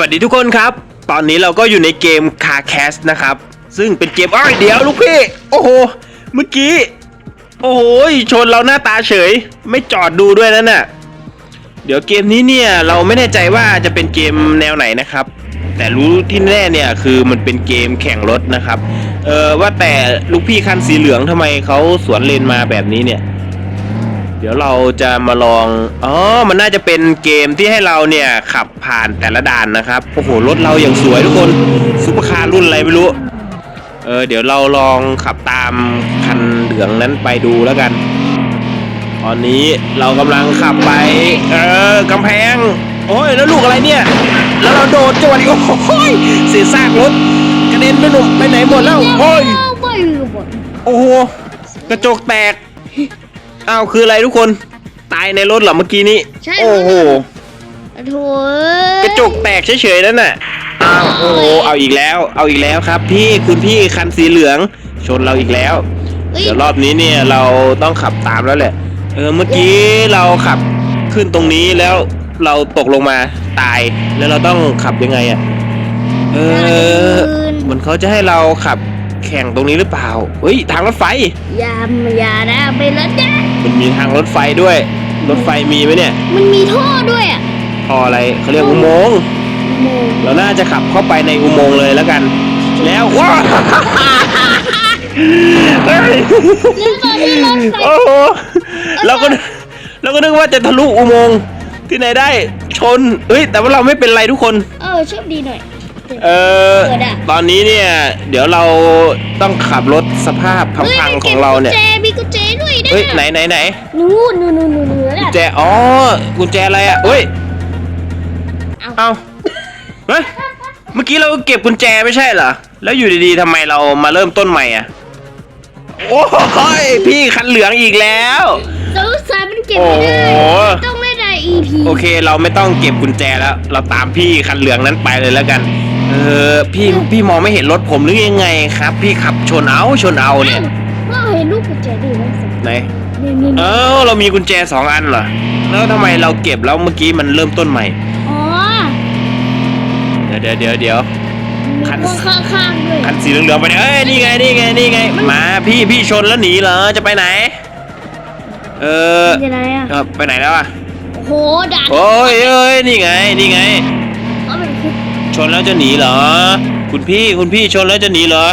วัสดีทุกคนครับ ตอนนี้เราก็อยู่ในเกม Car Cast นะครับ ซึ่งเป็นเกมอ้อยเดี๋ยวลูกพี่ โอ้โห เมื่อกี้ โอ้โห ชนเราหน้าตาเฉย ไม่จอดดูด้วยนั่นน่ะ เดี๋ยวเกมนี้เนี่ย เราไม่แน่ใจว่าจะเป็นเกมแนวไหนนะครับ แต่รู้ที่แน่เนี่ยคือมันเป็นเกมแข่งรถนะครับ เออว่าแต่ลูกพี่คันสีเหลืองทำไมเขาสวนเลนมาแบบนี้เนี่ย เดี๋ยวเราจะมาลอง อ๋อ มันน่าจะเป็นเกมที่ให้เราเนี่ย ขับผ่านแต่ละด่านนะครับ โอ้โห รถเราอย่างสวยทุกคนซุปเปอร์คาร์รุ่นอะไรไม่รู้ เออ เดี๋ยวเราลองขับตามคันเหลืองนั้นไปดูแล้วกัน ตอนนี้เรากำลังขับไป เออกำแพง โอ้ย แล้วลูกอะไรเนี่ย แล้วเราโดดจังหวะนี้โอ้โหยเสียซากรถกระเด็นไปหนุ่มไปไหนหมดแล้ว โอ้ยไม่หมดโอ้โห กระจกแตก อ้าวคืออะไรทุกคน ตายในรถเหรอเมื่อกี้นี้ ใช่ โอ้โห โถ่กระจกแตกเฉยๆนั่นน่ะ อ้าวโอ้โหเอาอีกแล้ว เอาอีกแล้วครับ พี่คุณพี่คันสีเหลืองชนเราอีกแล้วอ้เดี๋ยวรอบนี้เนี่ยเราต้องขับตามแล้วแหละ เออเมื่อกี้เราขับขึ้นตรงนี้แล้วเราตกลงมาตายแล้วเราต้องขับยังไงอะเออเหมือนเขาจะให้เราขับ แข่งตรงนี้หรือเปล่า เฮ้ย ทางรถไฟ อย่าอย่านะไปแล้วนะมันมีทางรถไฟด้วย รถไฟมีไหมเนี่ยมันมีท่อด้วยอะพออะไรเขาเรียกอุโมงค์โมเราน่าจะขับเข้าไปในอุโมงค์เลยแล้วกัน แล้วว้าวเฮ้ยแล้วตอนที่รถไฟโอ้โหเราก็เราก็นึกว่าจะทะลุอุโมงค์ที่ไหนได้ชนเฮ้ยแต่ว่าเราไม่เป็นไรทุกคน เออโชคดีหน่อย เออเปิดอะ ตอนนี้เนี่ย เดี๋ยวเราต้องขับรถสภาพพังๆของเราเนี่ยฮ้มีกุญแจมีกุญแจด้วยนะเฮ้ยไหนไหนไหนนู่นนู่นนู่นนู่นนู่นกุญน่ะแจอ๋อกุญแจอะไรอะเฮ้ยเอาเอาเฮ้ยเมื่อกี้เราเก็บกุญแจไม่ใช่เหรอแล้วอยู่ดีๆทำไมเรามาเริ่มต้นใหม่อะโอ้ยพี่คันเหลืองอีกแล้วสงสารมันเก็บไม่ได้โอ้โห ต้องไม่ได้ EP โอเค เราไม่ต้องเก็บกุญแจแล้ว เราตามพี่คันเหลืองนั้นไปเลยแล้วกัน เออพี่พี่มองไม่เห็นรถผมหรือยังไงครับ พี่ขับชนเอาชนเอาเนี่ยพ่อเห็นลูกกุญแจด้วยนะสิไหนนี่นี่เออเรามีกุญแจสองอันเหรอแล้วทำไมเราเก็บแล้วเมื่อกี้มันเริ่มต้นใหม่อ๋อเดี๋ยวเดี๋ยวเดี๋ยวเดี๋ยวคันมีข้างข้างๆด้วยคันสีเหลืองๆไปเนี่ยเอ้ยนี่ไงนี่ไงนี่ไงมาพี่พี่ชนแล้วหนีเหรอจะไปไหน เออเป็นอะไรอะเออไปไหนแล้วอะโอ้โหด่านโอ้ยเอ้ยนี่ไงนี่ไงเขาเป็นคุก ชนแล้วจะหนีเหรอ คุณพี่คุณพี่ชนแล้วจะหนีเหรอ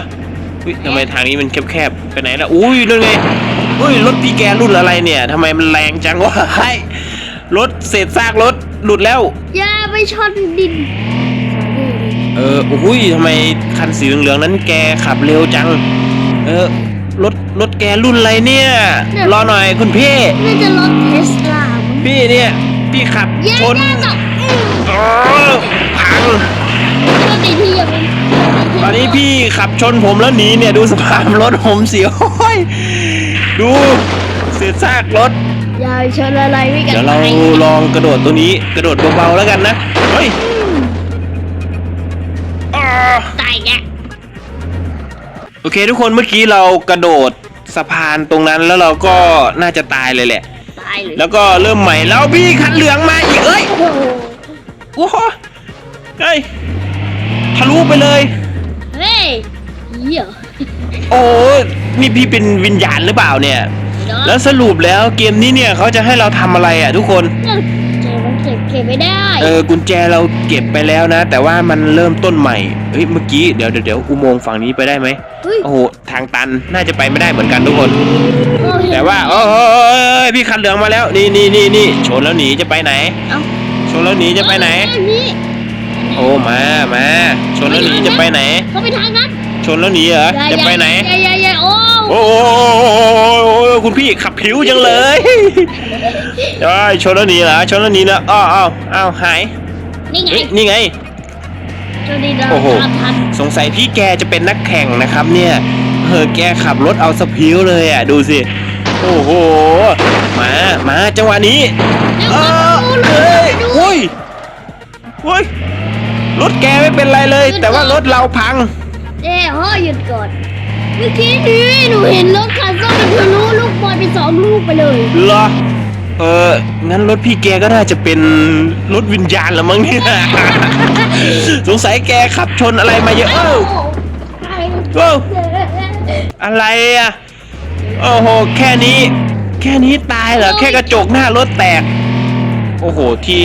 อุ้ยทำไมทางนี้มันแคบๆไปไหนล่ะอุ้ยนั่นไงอุ้ยรถพี่แกรุ่นอะไรเนี่ยทำไมมันแรงจังวะเฮ้ยรถเศษซากรถหลุดแล้ว อย่าไปชนดิน เอออุ้ยทำไมคันสีเหลืองๆนั้นแกขับเร็วจัง เออรถรถแกรุ่นอะไรเนี่ย รอหน่อยคุณพี่น่าจะรถเทสลามั้งพี่เนี่ย พี่ขับอย่าชนอย่าตกอ๋อพังปก ติที่ยังไม่ตอนนี้พี่ขับชนผมแล้วหนีเนี่ยดูสภาพรถผมเสียโอ้ยดูเศษซากรถ อย่าไปชนอะไรไม่กันเดี๋ยวเราไปลองกระโดดตัวนี้กระโดดเบาๆแล้วกันนะเฮ้ยอ่าตายแกโอเคทุกคนเมื่อกี้เรากระโดดสะพานตรงนั้นแล้วเราก็น่าจะตายเลยแหละ ตายเลยแล้วก็เริ่มใหม่แล้วพี่คันเหลืองมาอีกเอ้ยโอ้โหโอ้โหเฮ้ย ทะลุไปเลย เฮ้ยเหี้ยโอ้นี่พี่เป็นวิญญาณหรือเปล่าเนี่ยเนาะแล้วสรุปแล้วเกมนี้เนี่ยเขาจะให้เราทำอะไรอะทุกคนเจมันเก็บเก็บไม่ได้เออกุญแจเราเก็บไปแล้วนะ แต่ว่ามันเริ่มต้นใหม่เฮ้ยเมื่อกี้เดี๋ยวเดี๋ยวเดี๋ยวอุโมงค์ฝั่งนี้ไปได้ไหมเฮ้ยโอ้โหทางตันน่าจะไปไม่ได้เหมือนกันทุกคน โอ้เห็นแต่ว่าโอ้ยพี่คันเหลืองมาแล้ว นี่นี่นี่นี่ชนแล้วหนีจะไปไหน เอ้าชนแล้วหนีจะไปไหน เออนี่ โอ้มามาชนแล้วหนีจะไปไหน เขาไปทางนั้นชนแล้วหนีเหรอจะไปไหนอย่าอย่าอย่าโอ้โอ้โหคุณพี่ขับผิวจังเลยใช่ชนแล้วหนีเหรอชนแล้วหนีแล้วอ้าวอ้าวอ้าวหายนี่ไงเฮ้ยนี่ไงเจ้าดีเราโอ้โหตามทันสงสัยพี่แกจะเป็นนักแข่งนะครับเนี่ยเออแกขับรถเอาสพิวเลยอะดูสิโอ้โหมามาจังหวะนี้เดี๋ยวเอมาอดูเอ้ยดูโอ้ยโอ้ย รถแกไม่เป็นไรเลย แต่ว่ารถเราพัง เอ้พ่อหยุดก่อน เมื่อกี้นี้หนูเห็นรถคันส้มมันทะลุลูกบอลไปสองลูกไปเลย เหรอ เออ งั้นรถพี่แกก็น่าจะเป็นรถวิญญาณละมั้งเนี่ย สงสัยแกขับชนอะไรมาเยอะเอ้าเอ้าอะไรอะ โอ้โห แค่นี้ แค่นี้ตายเหรอ แค่กระจกหน้ารถแตก โอ้โห ที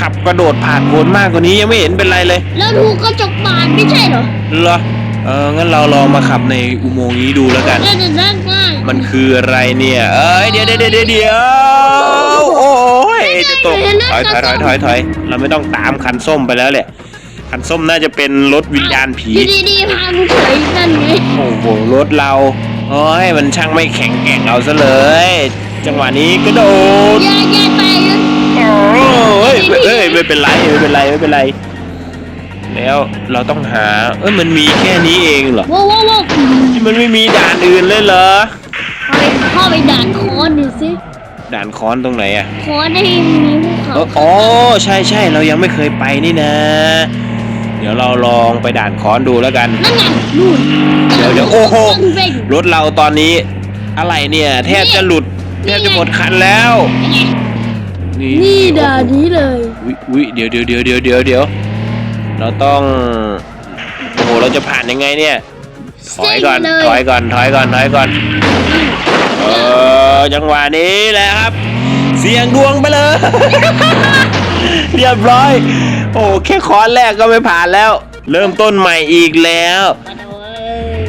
ขับกระโดดผ่านโคนมากกว่านี้ยังไม่เห็นเป็นไรเลยแล้วถูกกระจกบานไม่ใช่เหรอเหรอเอองั้นเราลองมาขับในอุโมงค์นี้ดูแล้วกันน่าจะได้ง่ายมันคืออะไรเนี่ย เอ้ยเดี๋ยวเดี๋ยวเดี๋ยวเดี๋ยวโอ้ยจะตกถอยถอยถอยถอยถอยเราไม่ต้องตามคันส้มไปแล้วแหละคันส้มน่าจะเป็นรถวิญญาณผี อยู่ดีๆพามึงเฉยนั่นไงโอ้โหรถเราโอ้ยมันช่างไม่แข็งแกร่งเอาซะเลย จังหวะนี้กระโดดอย่ ไม่เป็นไรไม่เป็นไรไม่เป็นไร แล้วเราต้องหา เอ้ยมันมีแค่นี้เองเหรอว้าวว้าวว้าวที่มันไม่มีด่านอื่นเลยเหรอเอาไปเข้าไปด่านคอนดูสิด่านค้อนตรงไหนอะคอนให้มีภูเขาเอออ๋อใช่ใช่เรายังไม่เคยไปนี่นะ เดี๋ยวเราลองไปด่านค้อนดูแล้วกัน นั่นไงนู่นเดี๋ยวเดี๋ยวโอ้โหต้นเบ่งรถเราตอนนี้ อะไรเนี่ย แทบจะหลุดนี่แทบจะหมดคันแล้วยังไง นี่นี่ด่านนี้เลยวิวิเดี๋ยวเดี๋ยวเดี๋ยวเดี๋ยวเดี๋ยวเดี๋ยวเราต้องโอ้โหเราจะผ่านยังไงเนี่ยถอยก่อนซิ่งเลยถอยก่อนถอยก่อนถอยก่อนเออจังหวะนี้แหละครับ เสียงดวงไปเลย เรียบร้อย โอ้แค่คอนแรกก็ไม่ผ่านแล้ว เริ่มต้นใหม่อีกแล้วมาดูเอ้ย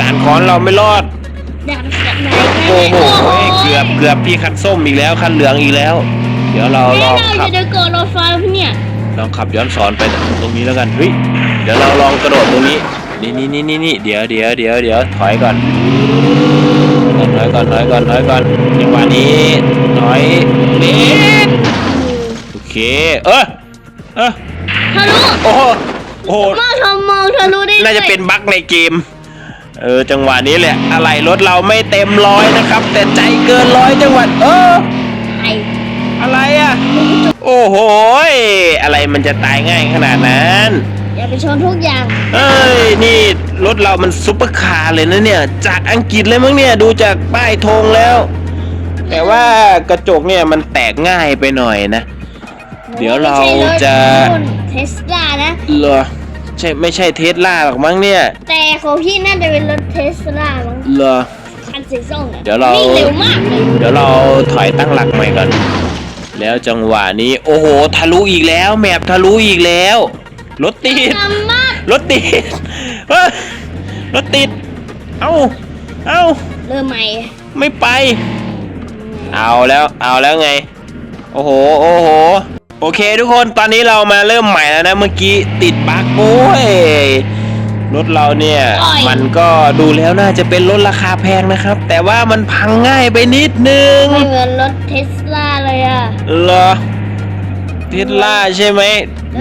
ด่านคอนเราไม่รอดด่านไหนโอ้โหเกือบเกือบพี่คันส้มอีกแล้วคันเหลืองอีกแล้วเดี๋ยวเราลแล้อวงเราขัจะบเดินเกิดรถไฟเนี่ยลองขับย้อนสอนไปตรงนี้แล้วกันเฮ้ยเดี๋ยวเราลองกระโดดตรงนี้นี่นี่นี่นี่นี่เดี๋ยวเดี๋ยวเดี๋ยวเดี๋ยวถอยก่อนถอยก่อนถอยก่อนถอยก่อนจังหวะนี้ถอยนิดโอเคเออเออทะลุโอ้โหโอ้โหมองทำมองทะลุได้น่าจะเป็นบั๊กในเกมเออจังหวะนี้แหละอะไรรถเราไม่เต็มร้อยนะครับ แต่ใจเกินร้อยจังหวะเออไอ้อะไรอะ โอ้โหยอะไรมันจะตายง่ายขนาดนั้น อย่าไปชนทุกอย่าง เอ้ยนี่รถเรามันซุปเปอร์คาร์เลยนะเนี่ย จากอังกฤษเลยมั้งเนี่ยดูจากป้ายธงแล้ว แต่ว่ากระจกเนี่ยมันแตกง่ายไปหน่อยนะ เดี๋ยวเราจะเทสลานะเหรอใช่ไม่ใช่เทสลาหรอกมั้งเนี่ย แต่ของพี่น่าจะเป็นรถเทสลามั้งเหรอคันสีส้มนี่เดี๋ยวเราวิ่งเร็วมากเลยเดี๋ยวเราถอยตั้งหลักใหม่ก่อน แล้วจังหวะนี้ โอ้โห ทะลุอีกแล้ว แมปทะลุอีกแล้ว รถติด ทำมากรถติดเฮ้ยรถติด เอ้า เอ้า เริ่มใหม่ไม่ไป เอาแล้ว เอาแล้วไง โอ้โห โอ้โห โอเคทุกคน ตอนนี้เรามาเริ่มใหม่แล้วนะ เมื่อกี้ติดบั๊กโอ้ย รถเราเนี่ย มันก็ดูแล้วน่าจะเป็นรถราคาแพงนะครับ แต่ว่ามันพังง่ายไปนิดนึงไม่เหมือนรถเทสลาเลยอะเหรอเทสลาใช่ไหม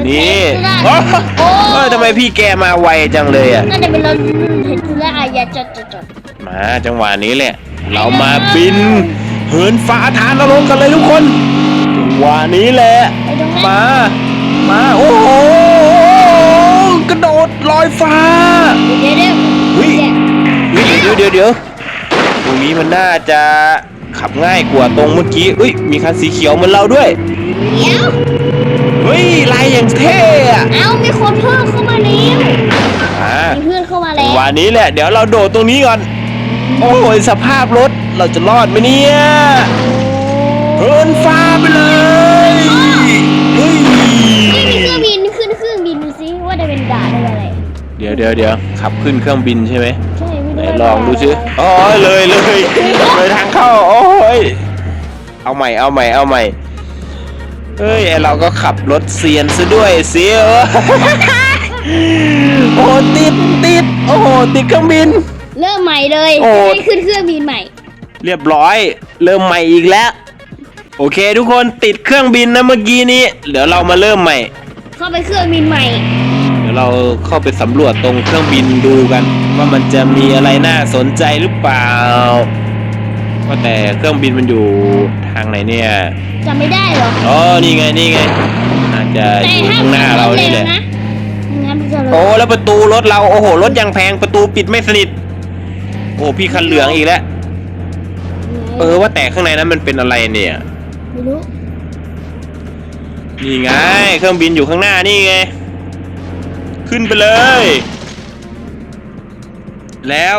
นี่รถโอ้เทสลาโอ้เออทำไมพี่แกมาไวจังเลยอะน่าจะเป็นรถเทสลาอย่าจดจดจดมาจังหวะนี้แหละ เรามาบิน เหินฟ้าทานนรกกันเลยทุกคนจังหวะนี้แหละไปตรงนั้นมา มา โอ้โหกระโดดลอยฟ้า เดี๋ยวเฮ้ยเดี๋ยวเดี๋ยวเดี๋ยวตรงนี้มันน่าจะขับง่ายกว่าตรงเมื่อกี้เอ้ย มีคันสีเขียวเหมือนเราด้วย เดี๋ยว เฮ้ยลายอย่างเท่อะเอ้ามีคนเพิ่มเข้ามาแล้วอ่ามีเพื่อนเข้ามาแล้ววันนี้แหละ เดี๋ยวเราโดดตรงนี้ก่อน โอ้ยสภาพรถ เราจะรอดไหมเนี่ยเหินฟ้าไปเลยเฮ้ยไม่มีเครื่องบินขึ้นเครื่องบินดูซิว่าจะเป็นด่านหรืออะไร เดี๋ยวเดี๋ยวเดี๋ยวขับขึ้นเครื่องบินใช่ไหมใช่ไม่ไหนรู้ว่า ลองดูสิอ๋อเลยเลยเลยทางเข้าโอ้ยเอาใหม่เอาใหม่เอาใหม่เฮ้ยไอ้เราก็ขับรถเซียนซะด้วยเสียโอ้ติดติดโอ้โหติดเครื่องบิน เริ่มใหม่เลยโอ้จะได้ขึ้นเครื่องบินใหม่ เรียบร้อย เริ่มใหม่อีกแล้ว โอเค ทุกคนติดเครื่องบินนะเมื่อกี้นี้ เดี๋ยวเรามาเริ่มใหม่ เข้าไปเครื่องบินใหม่ เดี๋ยวเราเข้าไปสำรวจตรงเครื่องบินดูกัน ว่ามันจะมีอะไรน่าสนใจหรือเปล่าว่าแต่เครื่องบินมันอยู่ทางไหนเนี่ยจำไม่ได้หรอกอ๋อนี่ไงนี่ไงอาจจะแต่อยู่ห้ามข้างหน้าเรานี่แหละนะไม่งั้นมันจะเลโอ้ยแล้วประตูรถเราโอ้โหรถยังแพงประตูปิดไม่สนิทโอ้พี่คันเหลืองอีกแล้วไหนเออว่าแต่ข้างในนั้นมันเป็นอะไรเนี่ยไม่รู้นี่ไงเครื่องบินอยู่ข้างหน้านี่ไง ขึ้นไปเลย แล้ว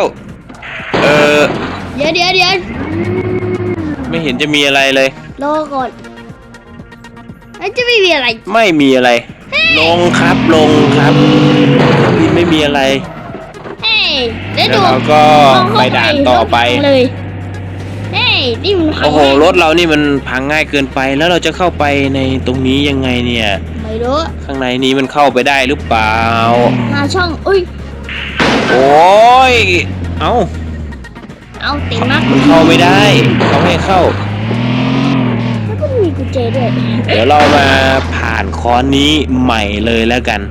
เออเดี๋ยวเดี๋ยวเดี๋ยวไม่เห็นจะมีอะไรเลย รอก่อนแล้วจะไม่มีอะไร ไม่มีอะไร ลงครับลงครับนี่ไม่มีอะไร เฮ้ยได้แล้วดูเราก็ลองเข้ไปด่านต่อไปเลยเฮ้ยนี่มันพังโอ้โหแน่รถเรานี่มันพังง่ายเกินไปแล้วเราจะเข้าไปในตรงนี้ยังไงเนี่ย ไม่รู้ข้างในนี้มันเข้าไปได้หรือเปล่า หาช่องอุ้ยโอ้ย เอ้า เอาเต็มมากมันเข้าไม่ได้เขาให้เข้า แล้วก็มีกุญแจด้วยเดี๋ยวเรามาผ่านคอนนี้ใหม่เลยแล้วกัน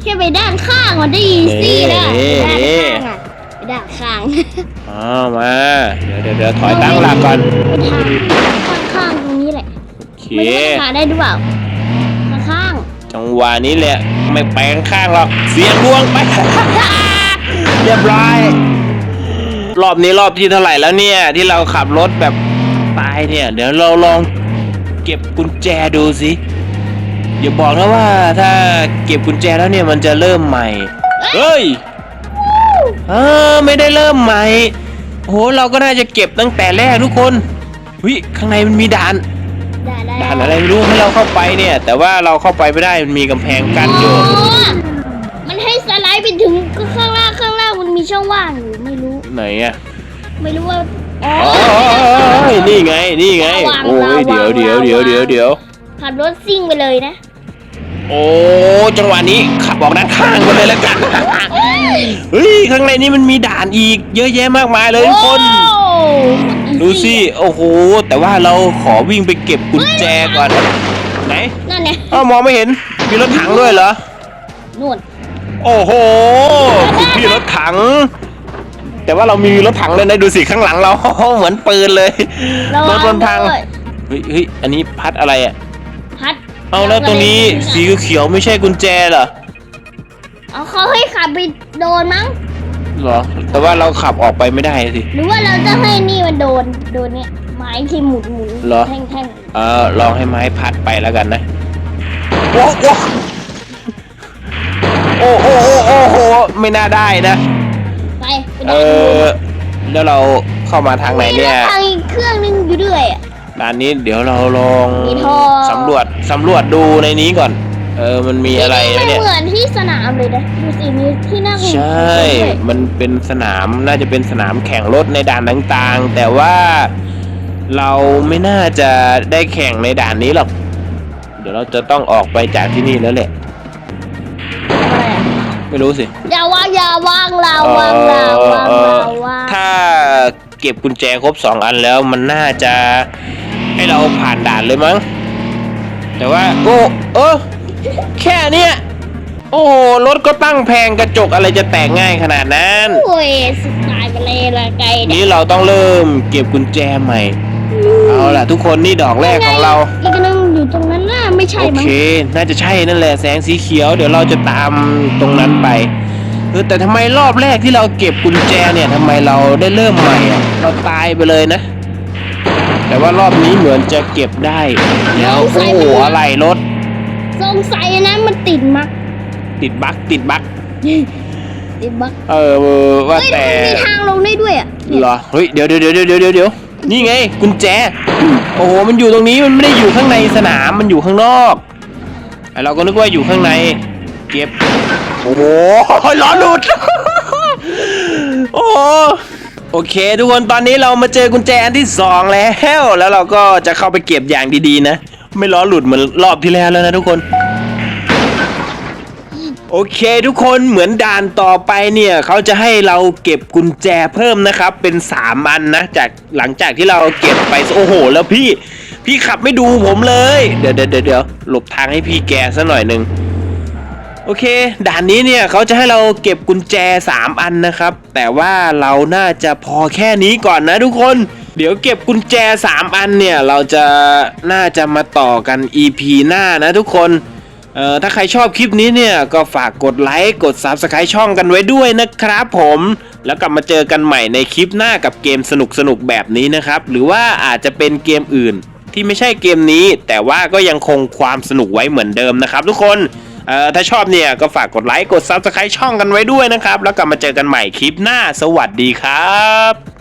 แค่ไปด้านข้างมันได้อีซี่แล้วเอ๊ะ ไปเอ๊ะด้านข้างอะไปด้านข้างอ้าวมา เดี๋ยวเดี๋ยวเดี๋ยวถอยตั้งหลักก่อนไปทางข้างๆตรงนี้แหละโอเคไม่รู้ว่าจะหาได้หรือเปล่าข้าง จังหวะนี้แหละ ไม่ไปลงข้างหรอก เสียงดวงไป เรียบร้อย รอบนี้รอบที่เท่าไหร่แล้วเนี่ย ที่เราขับรถแบบตายเนี่ย เดี๋ยวเราลองเก็บกุญแจดูสิอย่าบอกนะว่าถ้าเก็บกุญแจแล้วเนี่ยมันจะเริ่มใหม่ เฮ้ยเออไม่ได้เริ่มใหม่โหเราก็น่าจะเก็บตั้งแต่แรกทุกคนวิข้างในมันมีด่าน ด่านอะไรไม่รู้ให้เราเข้าไปเนี่ย แต่ว่าเราเข้าไปไม่ได้มันมีกำแพงกั้นอยู่ มันให้สไลด์ไปถึงข้างล่างข้างล่างมันมีช่องว่างอยู่ไม่รู้ ไหนอะไม่รู้ว่าอ๋อโอ้ยนี่ไงนี่ไง โอ้ยเดี๋ยวเดี๋ยวเดี๋ยวเดี๋ยวเดี๋ยวขับรถซิ่งไปเลยนะ โอ้จังหวะนี้ขับออกด้านข้างไปเลยแล้วกันเฮ้ยข้างในนี้มันมีด่านอีก เยอะแยะมากมายเลยทุกคน ดูสิโอ้โห แต่ว่าเราขอวิ่งไปเก็บกุญแจก่อน ไหนนั่นไงอ้าวมองไม่เห็นมีรถถังด้วยเหรอนู่นโอ้โหคุณพี่รถถัง แต่ว่าเรามีรถถังเลยนะดูสิข้างหลังเรา เหมือนปืนเลยระรวัถงบนทางด้วยเฮ้ยเฮ้ยอันนี้พัดอะไรอะพัดเอาแล้วตรงนี้สีเขียวๆไม่ใช่กุญแจเหรอเอาเขาให้ขับไปโดนมั้ง เหรอ แต่ว่าเราขับออกไปไม่ได้สิ หรือว่าเราจะให้นี่มันโดน โดนเนี่ย ไม้ที่หมุนหมุนเหรอ แท่งแท่งเออลองให้ไม้พัดไปแล้วกันนะโอ้โหโอ้โหโอ้โหไม่น่าได้นะไปไปเอด้านนู้นอแล้วเราเข้ามาทางไหนเนี่ยมีรถทางอีกเครื่องนึงอยู่ด้วยอะด้านนี้เดี๋ยวเราลองมีท่อสำรวจสำรวจดูในนี้ก่อน เออมันมีอะไรไหมไม่เนี่ย เหมือนที่สนามเลยนะดูสิมีที่นั่งใช่ด้วยมันเป็นสนามน่าจะเป็นสนามแข่งรถในด่านต่างๆ แต่ว่าเราไม่น่าจะได้แข่งในด่านนี้หรอก เดี๋ยวเราจะต้องออกไปจากที่นี่แล้วแหละอะไรอะไม่รู้สิ อย่าวางอย่าวางเราวางเราวางเออเราวางถ้าเก็บกุญแจครบสองอันแล้วมันน่าจะให้เราผ่านด่านเลยมั้ง แต่ว่าโอ้เออ แค่เนี้ยโอ้โหรถก็ตั้งแพงกระจกอะไรจะแตกง่ายขนาดนั้น โอ้ยสุดตายไปเลยละไกลเนี่ยนี้เราต้องเริ่มเก็บกุญแจใหม่ เอาล่ะทุกคนนี่ดอกแรกของเราอีกอันนึงอยู่ตรงนั้นน่ะไม่ใช่โอมั้เคงน่าจะใช่นั่นแหละแสงสีเขียว เดี๋ยวเราจะตามตรงนั้นไปเออแต่ทำไมรอบแรกที่เราเก็บกุญแจเนี่ยทำไมเราได้เริ่มใหม่อะเราตายไปเลยนะ แต่ว่ารอบนี้เหมือนจะเก็บได้ แล้วโอ้โหอะไรรถ สงสัยนะมันติดมักติดบั๊กติดบั๊กติดมักเออว่าเฮ้ยแต่มันมีทางลงได้ด้วยอะเนี่ยเหรอเฮ้ยเดี๋ยวเดี๋ยวเดี๋ยวเดี๋ยวเดี๋ยวเดี๋ยวนี่ไงกุญแจ โอ้โหมันอยู่ตรงนี้มันไม่ได้อยู่ข้างในสนามมันอยู่ข้างนอกไอเราก็นึกว่าอยู่ข้างใน เก็บโอ้โหล้อหลุด โอ้โหโอเค ทุกคนตอนนี้เรามาเจอกุญแจอันที่สองแล้วแล้วเราก็จะเข้าไปเก็บอย่างดีๆนะ ไม่ล้อหลุดเหมือนรอบที่แล้วแล้วนะทุกคน โอเคทุกคนเหมือนด่านต่อไปเนี่ยเขาจะให้เราเก็บกุญแจเพิ่มนะครับ เป็น3อันนะ จากหลังจากที่เราเก็บไปโอ้โห แล้วพี่พี่ขับไม่ดูผมเลยเดี๋ยวเดี๋ยวเดี๋ยวเดี๋ยวหลบทางให้พี่แกซะหน่อยหนึ่งโอเค ด่านนี้เนี่ยเขาจะให้เราเก็บกุญแจ 3 อันนะครับ แต่ว่าเราน่าจะพอแค่นี้ก่อนนะทุกคน เดี๋ยวเก็บกุญแจ 3 อันเนี่ย เราจะน่าจะมาต่อกัน EP หน้านะทุกคนเอ่อถ้าใครชอบคลิปนี้เนี่ย ก็ฝากกดไลค์กด Subscribe ช่องกันไว้ด้วยนะครับผม แล้วกลับมาเจอกันใหม่ในคลิปหน้ากับเกมสนุกๆแบบนี้นะครับ หรือว่าอาจจะเป็นเกมอื่นที่ไม่ใช่เกมนี้ แต่ว่าก็ยังคงความสนุกไว้เหมือนเดิมนะครับ ทุกคนเอ่อถ้าชอบเนี่ยก็ฝากกดไลค์กด Subscribe ช่องกันไว้ด้วยนะครับ แล้วกลับมาเจอกันใหม่คลิปหน้า สวัสดีครับ